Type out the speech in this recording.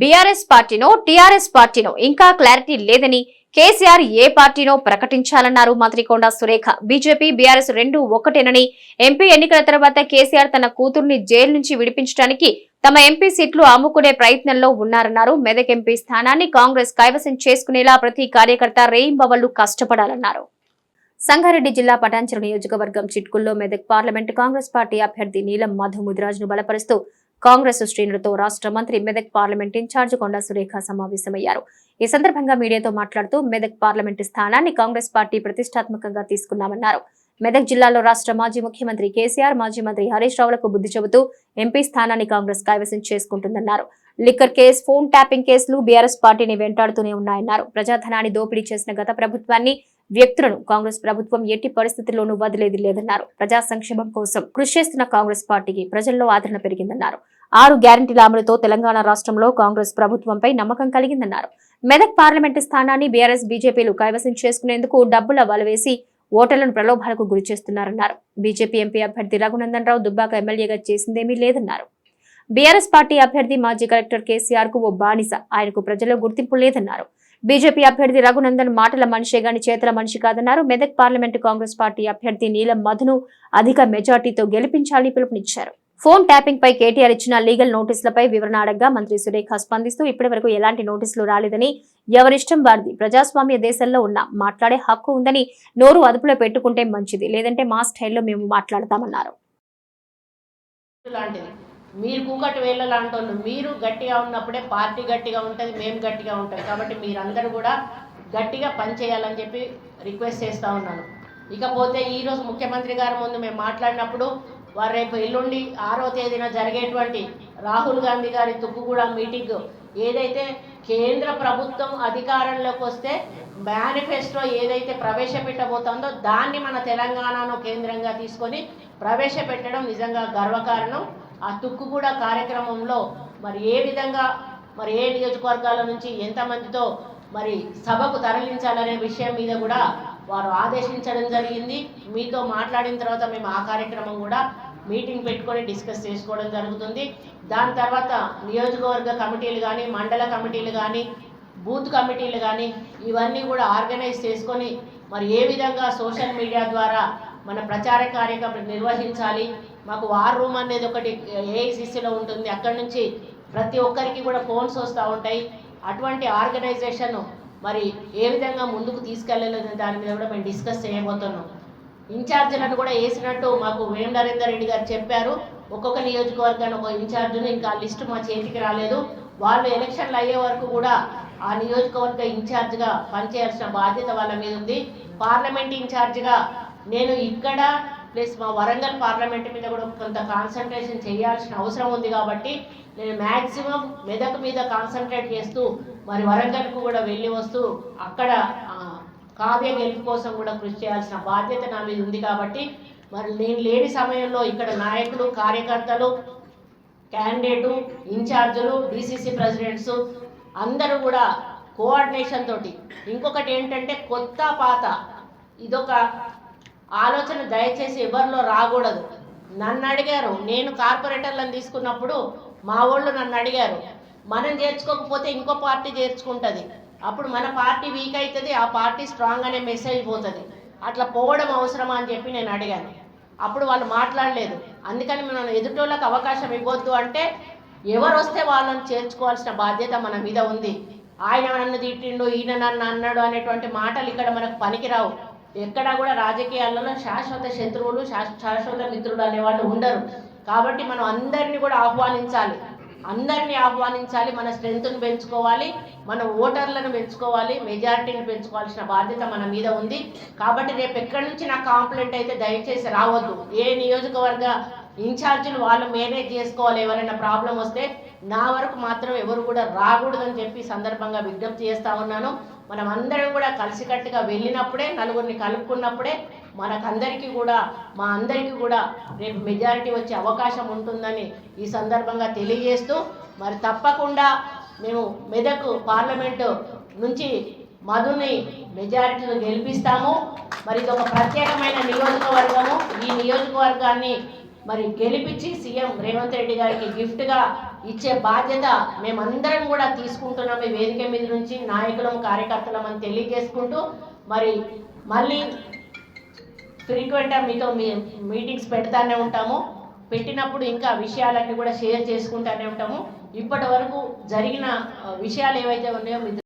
BRS పార్టీనో TRS పార్టీనో ఇంకా clarity లేదని కేసీఆర్ ఏ పార్టీనో ప్రకటించాలన్నారు మంత్రి కొండా సురేఖ. బీజేపీ బీఆర్ఎస్ రెండు ఒకటేనని ఎంపీ ఎన్నికల తర్వాత కేసీఆర్ తన కూతుర్ని జైలు నుంచి విడిపించడానికి తమ ఎంపీ సీట్లు అమ్ముకునే ప్రయత్నంలో ఉన్నారన్నారు. మెదక్ ఎంపీ స్థానాన్ని కాంగ్రెస్ కైవసం చేసుకునేలా ప్రతి కార్యకర్త రేయింబవళ్ళు కష్టపడాలన్నారు. సంగారెడ్డి జిల్లా పటాంచర నియోజకవర్గం చిట్కుల్లో మెదక్ పార్లమెంట్ కాంగ్రెస్ పార్టీ అభ్యర్థి నీలం మధు ముదిరాజ్ను బలపరుస్తూ కాంగ్రెస్ శ్రేణులతో రాష్ట్ర మంత్రి మెదక్ పార్లమెంట్ ఇన్ఛార్జ్ కొండా సురేఖ సమావేశమయ్యారు. ఈ సందర్భంగా మీడియాతో మాట్లాడుతూ మెదక్ పార్లమెంట్ స్థానాన్ని కాంగ్రెస్ పార్టీ ప్రతిష్టాత్మకంగా తీసుకున్నామన్నారు. మెదక్ జిల్లాలో రాష్ట్ర మాజీ ముఖ్యమంత్రి కేసీఆర్ మాజీ మంత్రి హరీష్ రావులకు బుద్ధి చెబుతూ ఎంపీ స్థానాన్ని కాంగ్రెస్ కైవసం చేసుకుంటుందన్నారు. లిక్కర్ కేసు ఫోన్ ట్యాపింగ్ కేసులు బీఆర్ఎస్ పార్టీని వెంటాడుతూనే ఉన్నాయన్నారు. ప్రజాధనాన్ని దోపిడీ చేసిన గత ప్రభుత్వాన్ని వ్యక్తులను కాంగ్రెస్ ప్రభుత్వం ఎట్టి పరిస్థితుల్లోనూ వదిలేది లేదన్నారు. ప్రజా సంక్షేమం కోసం కృషి చేస్తున్న కాంగ్రెస్ పార్టీకి ప్రజల్లో ఆదరణ పెరిగిందన్నారు. ఆరు గ్యారంటీల అమలుతో తెలంగాణ రాష్ట్రంలో కాంగ్రెస్ ప్రభుత్వంపై నమ్మకం కలిగిందన్నారు. మెదక్ పార్లమెంటు స్థానాన్ని బీఆర్ఎస్ బీజేపీలు కైవసం చేసుకునేందుకు డబ్బుల వలవేసి ఓటర్లను ప్రలోభాలకు గురి చేస్తున్నారన్నారు. బీజేపీ ఎంపీ అభ్యర్థి రఘునందన్ రావు దుబ్బాక ఎమ్మెల్యేగా చేసిందేమీ లేదన్నారు. బీఆర్ఎస్ పార్టీ అభ్యర్థి మాజీ కలెక్టర్ కేసీఆర్కు ఓ బానిస. ఆయనకు ప్రజల్లో గుర్తింపు లేదన్నారు. బీజేపీ అభ్యర్థి రఘునందన్ మాటల మనిషే గాని చేతల మనిషి కాదన్నారు. మెదక్ పార్లమెంటు కాంగ్రెస్ పార్టీ అభ్యర్థి నీలం మధును అధిక మెజార్టీతో గెలిపించాలని పిలుపునిచ్చారు. ఫోన్ ట్యాపింగ్ పై కేటీఆర్ ఇచ్చిన లీగల్ నోటీసులపై వివరణ అడగ్గా మంత్రి సురేఖ స్పందిస్తూ ఇప్పటివరకు ఎలాంటి నోటీసులు రాలేదని ఎవరిష్టం వారిది. ప్రజాస్వామ్య దేశంలో ఉన్న మాట్లాడే హక్కు ఉందని నోరు అదుపులో పెట్టుకుంటే మంచిది లేదంటే మా స్టైల్లో మేము మాట్లాడతామన్నారు. మీరు కూకటి వేళ్ళ లాంటి వాళ్ళు మీరు గట్టిగా ఉన్నప్పుడే పార్టీ గట్టిగా ఉంటుంది మేము గట్టిగా ఉంటాం. కాబట్టి మీరందరూ కూడా గట్టిగా పనిచేయాలని చెప్పి రిక్వెస్ట్ చేస్తూ ఉన్నాను. ఇకపోతే ఈరోజు ముఖ్యమంత్రి గారి ముందు మేము మాట్లాడినప్పుడు వారు రేపు ఎల్లుండి ఆరో తేదీన జరిగేటువంటి రాహుల్ గాంధీ గారి తుక్కుగూడ మీటింగ్. ఏదైతే కేంద్ర ప్రభుత్వం అధికారంలోకి వస్తే మేనిఫెస్టో ఏదైతే ప్రవేశపెట్టబోతుందో దాన్ని మన తెలంగాణను కేంద్రంగా తీసుకొని ప్రవేశపెట్టడం నిజంగా గర్వకారణం. ఆ తుక్కుగూడ కార్యక్రమంలో మరి ఏ విధంగా మరి ఏ నియోజకవర్గాల నుంచి ఎంతమందితో మరి సభకు తరలించాలనే విషయం మీద కూడా వారు ఆదేశించడం జరిగింది. మీతో మాట్లాడిన తర్వాత మేము ఆ కార్యక్రమం కూడా మీటింగ్ పెట్టుకొని డిస్కస్ చేసుకోవడం జరుగుతుంది. దాని తర్వాత నియోజకవర్గ కమిటీలు కానీ మండల కమిటీలు కానీ బూత్ కమిటీలు కానీ ఇవన్నీ కూడా ఆర్గనైజ్ చేసుకొని మరి ఏ విధంగా సోషల్ మీడియా ద్వారా మన ప్రచార కార్యక్రమం నిర్వహించాలి? మాకు వార్ రూమ్ అనేది ఒకటి ఏఐసిసిలో ఉంటుంది. అక్కడి నుంచి ప్రతి ఒక్కరికి కూడా ఫోన్స్ వస్తూ ఉంటాయి. అటువంటి ఆర్గనైజేషన్ మరి ఏ విధంగా ముందుకు తీసుకెళ్ళలేదు దాని మీద కూడా మేము డిస్కస్ చేయబోతున్నాం. ఇన్ఛార్జీలను కూడా వేసినట్టు మాకు వేం నరేందర్ రెడ్డి గారు చెప్పారు. ఒక్కొక్క నియోజకవర్గాన్ని ఒక ఇన్ఛార్జ్ను ఇంకా లిస్టు మా చేతికి రాలేదు. వాళ్ళు ఎలక్షన్లు అయ్యే వరకు కూడా ఆ నియోజకవర్గ ఇన్ఛార్జ్గా పనిచేయాల్సిన బాధ్యత వాళ్ళ మీద ఉంది. పార్లమెంట్ ఇన్ఛార్జ్గా నేను ఇక్కడ ప్లస్ మా వరంగల్ పార్లమెంట్ మీద కూడా కొంత కాన్సన్ట్రేషన్ చేయాల్సిన అవసరం ఉంది కాబట్టి నేను మ్యాక్సిమం మెదక్ మీద కాన్సన్ట్రేట్ చేస్తూ మరి వరంగల్కు కూడా వెళ్ళి వస్తూ అక్కడ కావ్య గెలుపు కోసం కూడా కృషి చేయాల్సిన బాధ్యత నా మీద ఉంది కాబట్టి మరి నేను లేని సమయంలో ఇక్కడ నాయకులు కార్యకర్తలు క్యాండిడేటు ఇన్ఛార్జులు డీసీసీ ప్రెసిడెంట్స్ అందరూ కూడా కోఆర్డినేషన్ తోటి. ఇంకొకటి ఏంటంటే కొత్త పాత. ఇదొక ఆలోచన దయచేసి ఎవరిలో రాకూడదు. నన్ను అడిగారు. నేను కార్పొరేటర్లను తీసుకున్నప్పుడు మా వాళ్ళు నన్ను అడిగారు. మనం చేర్చుకోకపోతే ఇంకో పార్టీ చేర్చుకుంటుంది. అప్పుడు మన పార్టీ వీక్ అవుతుంది ఆ పార్టీ స్ట్రాంగ్ అనే మెసేజ్ పోతుంది. అట్లా పోవడం అవసరమా అని చెప్పి నేను అడిగాను. అప్పుడు వాళ్ళు మాట్లాడలేదు. అందుకని మనం ఎదుటోళ్ళకి అవకాశం ఇవ్వద్దు అంటే ఎవరు వస్తే వాళ్ళని చేర్చుకోవాల్సిన బాధ్యత మన మీద ఉంది. ఆయన నన్ను తిట్టిండు ఈయన నన్ను అన్నాడు అనేటువంటి మాటలు ఇక్కడ మనకు పనికిరావు. ఎక్కడా కూడా రాజకీయాలలో శాశ్వత శత్రువులు శాశ్వత మిత్రులు అనేవాళ్ళు ఉండరు. కాబట్టి మనం అందరినీ కూడా ఆహ్వానించాలి. అందరినీ ఆహ్వానించాలి మన స్ట్రెంత్ను పెంచుకోవాలి మన ఓటర్లను పెంచుకోవాలి మెజారిటీని పెంచుకోవాల్సిన బాధ్యత మన మీద ఉంది. కాబట్టి రేపు ఎక్కడి నుంచి నాకు కాంప్లైంట్ అయితే దయచేసి రావద్దు. ఏ నియోజకవర్గ ఇన్ఛార్జీలు వాళ్ళు మేనేజ్ చేసుకోవాలి ఎవరైనా ప్రాబ్లం వస్తే నా వరకు మాత్రం ఎవరు కూడా రాకూడదని చెప్పి సందర్భంగా విజ్ఞప్తి చేస్తా ఉన్నాను. మనం అందరం కూడా కలిసికట్టుగా వెళ్ళినప్పుడే నలుగురిని కలుపుకున్నప్పుడే మనకందరికీ కూడా మా అందరికీ కూడా రేపు మెజారిటీ వచ్చే అవకాశం ఉంటుందని ఈ సందర్భంగా తెలియజేస్తూ మరి తప్పకుండా మేము మెదక్ పార్లమెంటు నుంచి మధుని మెజారిటీలో గెలిపిస్తాము. మరి ఇది ఒక ప్రత్యేకమైన నియోజకవర్గము. ఈ నియోజకవర్గాన్ని మరి గెలిపించి సీఎం రేవంత్ రెడ్డి గారికి గిఫ్ట్గా ఇచ్చే బాధ్యత మేమందరం కూడా తీసుకుంటున్నాం ఈ వేదిక మీద నుంచి నాయకులం కార్యకర్తలం అని తెలియజేసుకుంటూ మరి మళ్ళీ ఫ్రీక్వెంట్గా మీతో మీ మీటింగ్స్ పెడతానే ఉంటాము. పెట్టినప్పుడు ఇంకా విషయాలన్నీ కూడా షేర్ చేసుకుంటానే ఉంటాము. ఇప్పటి వరకు జరిగిన విషయాలు ఏవైతే ఉన్నాయో